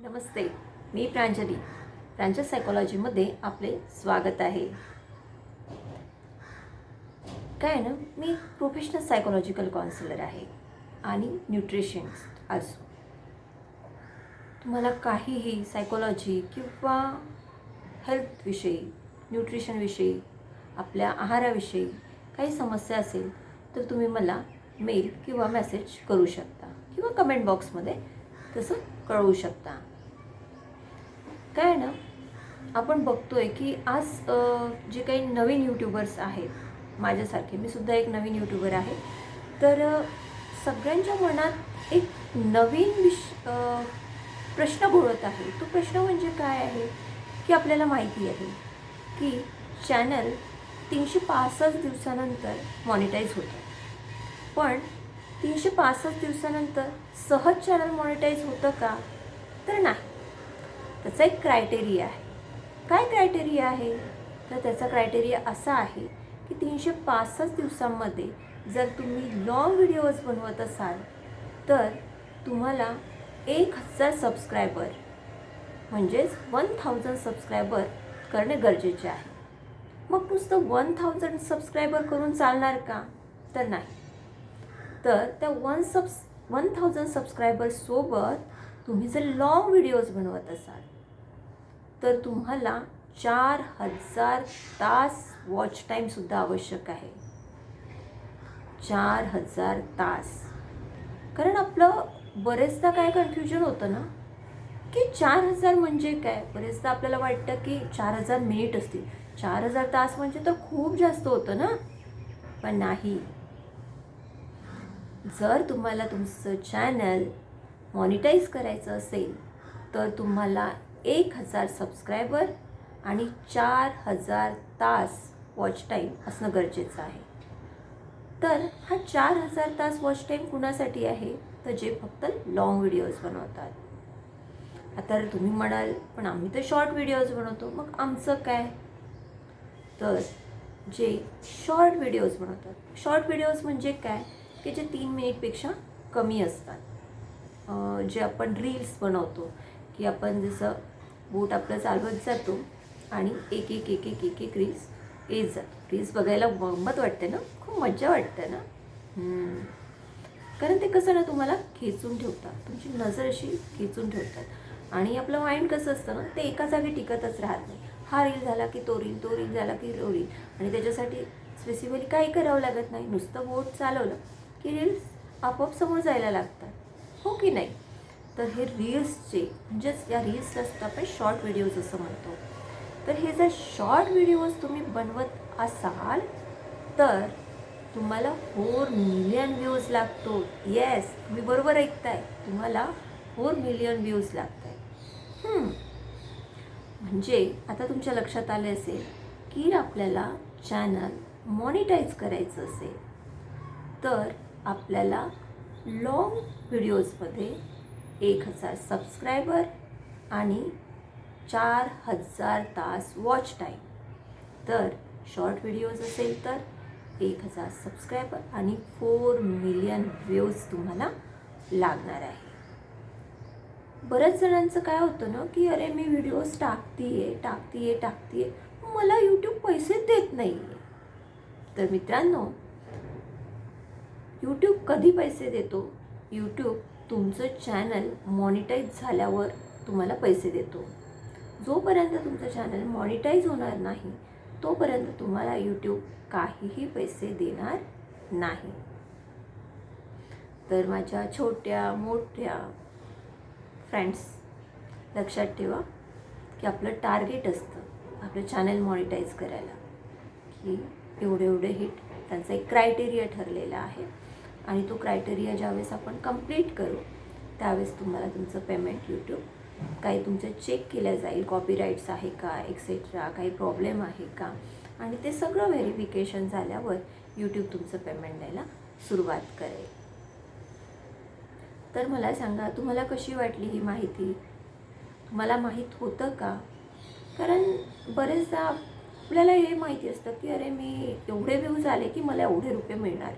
नमस्ते मी प्रांजली. प्रांजल सायकोलॉजीमध्ये आपले स्वागत आहे. काय आहे ना मी प्रोफेशनल सायकोलॉजिकल काउन्सिलर आहे आणि न्यूट्रिशनिस्ट असो. तुम्हाला काहीही सायकोलॉजी किंवा हेल्थविषयी न्यूट्रिशनविषयी आपल्या आहाराविषयी काही समस्या असेल तर तुम्ही मला मेल किंवा मेसेज करू शकता किंवा कमेंट बॉक्समध्ये तसं कळवू शकता. काय आहे ना आपण बघतोय की आज जे काही नवीन यूट्यूबर्स आहेत माझ्यासारखे मी सुद्धा एक नवीन यूट्यूबर आहे. तर सगळ्यांच्या मनात एक नवीन विश प्रश्न घोळत आहे. तो प्रश्न म्हणजे काय आहे? की आपल्याला माहिती आहे की चॅनल तीनशे पासष्ट दिवसानंतर मॉनिटाईज होतं. पण तीनशे पासष्ट दिवसानंतर सहज चॅनल मॉनिटाईज होतं का? तर नाही. त्याचा एक क्रायटेरिया आहे. काय क्रायटेरिया आहे? तर त्याचा क्रायटेरिया असा आहे की तीनशे पासष्ट दिवसांमध्ये जर तुम्ही लॉंग व्हिडिओज बनवत असाल तर तुम्हाला एक हजार सबस्क्रायबर म्हणजेच वन थाउजंड सबस्क्रायबर करणे गरजेचे आहे. मग नुसतं वन थाउजंड सबस्क्रायबर करून चालणार का? तर नाही. तर त्या वन सबस वन थाउजंड सबस्क्रायबर्ससोबत तुम्ही जर लॉंग व्हिडिओज बनवत असाल तर तुम्हाला चार हजार तास वॉच टाईमसुद्धा आवश्यक आहे. चार हजार तास. कारण आपलं बरेचदा काय कन्फ्युजन होतं ना की चार हजार म्हणजे काय? बरेचदा आपल्याला वाटतं की चार हजार मिनिट असतील. चार हजार तास म्हणजे तर खूप जास्त होतं ना? पण नाही. जर तुम्हाला तुमचं चॅनल मॉनिटाईज करायचं असेल तर तुम्हाला एक हजार सबस्क्रायबर आणि चार हजार तास वॉच टाईम असणं गरजेचं आहे. तर हा चार हजार तास वॉच टाईम कुणासाठी आहे? तर जे फक्त लॉंग व्हिडिओज बनवतात. आता तुम्ही म्हणाल पण आम्ही तर शॉर्ट व्हिडिओज बनवतो मग आमचं काय? तर जे शॉर्ट व्हिडिओज बनवतात शॉर्ट व्हिडिओज म्हणजे काय? की जे तीन मिनिटपेक्षा कमी असतात. जे आपण रील्स बनवतो की आपण जसं बोट आपलं चालवत जातो आणि एक एक एक एक एक एक रील्स येत जातो रील्स बघायला गंमत वाटते ना? खूप मज्जा वाटते ना? कारण ते कसं ना तुम्हाला खेचून ठेवतात. तुमची नजर अशी खेचून ठेवतात. आणि आपलं माइंड कसं असतं ना ते एका जागी टिकतच राहत नाही. हा रील झाला की तो रील तो रील झाला की तो रील आणि त्याच्यासाठी स्पेसिफिकली काही करावं लागत नाही. नुसतं बोट चालवलं की रील्स आपोआप समोर जायला लागतात. हो की नाही? तर हे रील्सचे म्हणजेच या रील्सला सुद्धा आपण शॉर्ट व्हिडिओज असं म्हणतो. तर हे जर शॉर्ट व्हिडिओज तुम्ही बनवत असाल तर तुम्हाला फोर मिलियन व्ह्यूज लागतो. येस तुम्ही बरोबर ऐकताय. तुम्हाला फोर मिलियन व्ह्यूज लागत म्हणजे आता तुमच्या लक्षात आले असेल की आपल्याला चॅनल मॉनिटाईज करायचं असेल. तर आपल्याला लॉंग व्हिडिओजमध्ये एक हजार सबस्क्रायबर आणि चार हजार तास वॉच टाईम तर शॉर्ट व्हिडिओज असेल तर एक हजार सबस्क्रायबर आणि फोर मिलियन व्ह्यूज तुम्हाला लागणार आहे. बऱ्याच जणांचं काय होतं ना की अरे मी व्हिडिओज टाकतीये टाकतीये टाकतीये मला यूट्यूब पैसे देत नाही तर मित्रांनो यूट्यूब कधी पैसे देतो? यूट्यूब तुमचं चॅनल मॉनिटाईज झाल्यावर तुम्हाला पैसे देतो. जोपर्यंत तुमचं चॅनल मॉनिटाईज होणार नाही तोपर्यंत तुम्हाला यूट्यूब काहीही पैसे देणार नाही. तर माझ्या छोट्या मोठ्या फ्रेंड्स लक्षात ठेवा की आपलं टार्गेट असतं आपलं चॅनल मॉनिटाईज करायला. की एवढे एवढे हिट त्यांचा एक क्रायटेरिया ठरलेला आहे. आणि तो क्रायटेरिया ज्यावेळेस आपण कंप्लीट करू त्यावेळेस तुम्हाला तुमचं पेमेंट यूट्यूब काही तुमचं चेक केलं जाईल कॉपीराईट्स आहे का एक्सेट्रा काही प्रॉब्लेम आहे का? आणि ते सगळं व्हेरिफिकेशन झाल्यावर यूट्यूब तुमचं पेमेंट द्यायला सुरुवात करेल. तर मला सांगा तुम्हाला कशी वाटली ही माहिती? तुम्हाला माहीत होतं का? कारण बरेचदा आपल्याला हे माहिती असतं की अरे मी एवढे व्ह्यूज आले की मला एवढे रुपये मिळणार.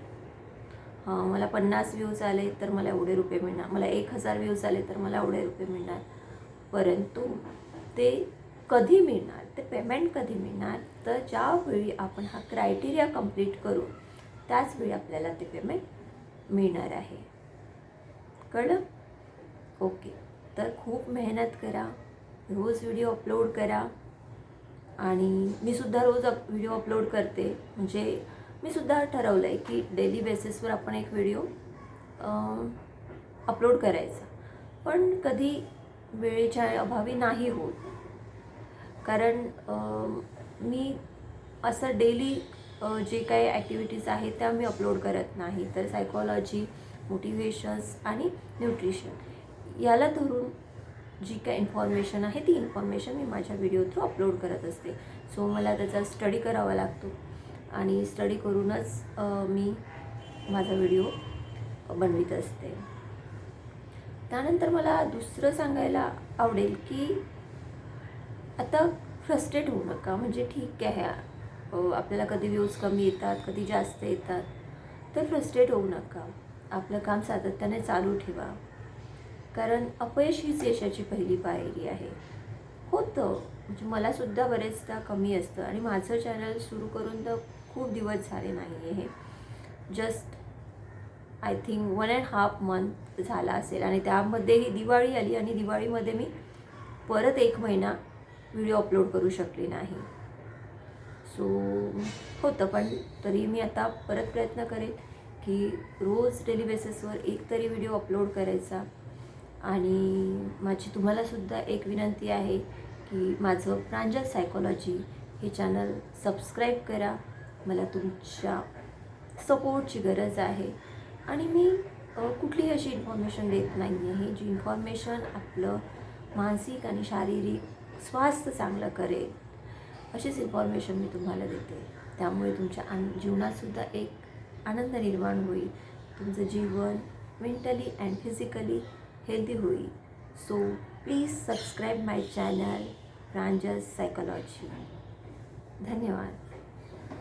मला पन्नास व्ह्यूज आले तर मला एवढे रुपये मिळणार. मला एक हजार व्ह्यूज आले तर मला एवढे रुपये मिळणार. परंतु ते कधी मिळणार? ते पेमेंट कधी मिळणार? तर ज्यावेळी आपण हा क्रायटेरिया कंप्लीट करू त्याचवेळी आपल्याला ते पेमेंट मिळणार आहे. कळलं? ओके तर खूप मेहनत करा. रोज व्हिडिओ अपलोड करा. आणि मी सुद्धा रोज अप व्हिडिओ अपलोड करते. म्हणजे मी सुद्धा ठरवलं आहे की डेली बेसिसवर आपण एक व्हिडिओ अपलोड करायचा. पण कधी वेळेच्या अभावी नाही होत. कारण मी असं डेली जे काही ॲक्टिव्हिटीज आहेत त्या मी अपलोड करत नाही. तर सायकॉलॉजी मोटिवेशन्स आणि न्यूट्रिशन याला धरून जी काय इन्फॉर्मेशन आहे ती इन्फॉर्मेशन मी माझ्या व्हिडिओ थ्रू अपलोड करत असते. सो मला त्याचा स्टडी करावा लागतो. आणि स्टडी करूनच मी माझा व्हिडिओ बनवित असते. त्यानंतर मला दुसरं सांगायला आवडेल की आता फ्रस्ट्रेट होऊ नका. म्हणजे ठीक आहे आपल्याला कधी व्ह्यूज कमी येतात कधी जास्त येतात तर फ्रस्ट्रेट होऊ नका. आपलं काम सातत्याने चालू ठेवा. कारण अपयश हीच यशाची पहिली पायरी आहे. होतं. म्हणजे मलासुद्धा बरेचदा कमी असतं. आणि माझं चॅनल सुरू करून तर खूप दिवस झाले नाही आहे just I think one and half month झाला असेल. आणि त्यामध्येही दिवाळी आली आणि दिवाळीमध्ये मी परत एक महिना व्हिडिओ अपलोड करू शकले नाही. सो होतं पण तरी मी आता परत प्रयत्न करेन की रोज डेली बेसिसवर एक तरी व्हिडिओ अपलोड करायचा. आणि माझी तुम्हालासुद्धा एक विनंती आहे की माझं प्रांजल सायकॉलॉजी हे चॅनल सबस्क्राईब करा. मला तुमच्या सपोर्टची गरज आहे. आणि मी कुठलीही अशी इन्फॉर्मेशन देत नाही आहे जी इन्फॉर्मेशन आपलं मानसिक आणि शारीरिक स्वास्थ्य चांगलं करेल अशीच इन्फॉर्मेशन मी तुम्हाला देते. त्यामुळे तुमच्या आन जीवनातसुद्धा एक आनंद निर्माण होईल. तुमचं जीवन मेंटली अँड फिजिकली हेल्दी होईल. So please subscribe my channel रांजस psychology धन्यवाद.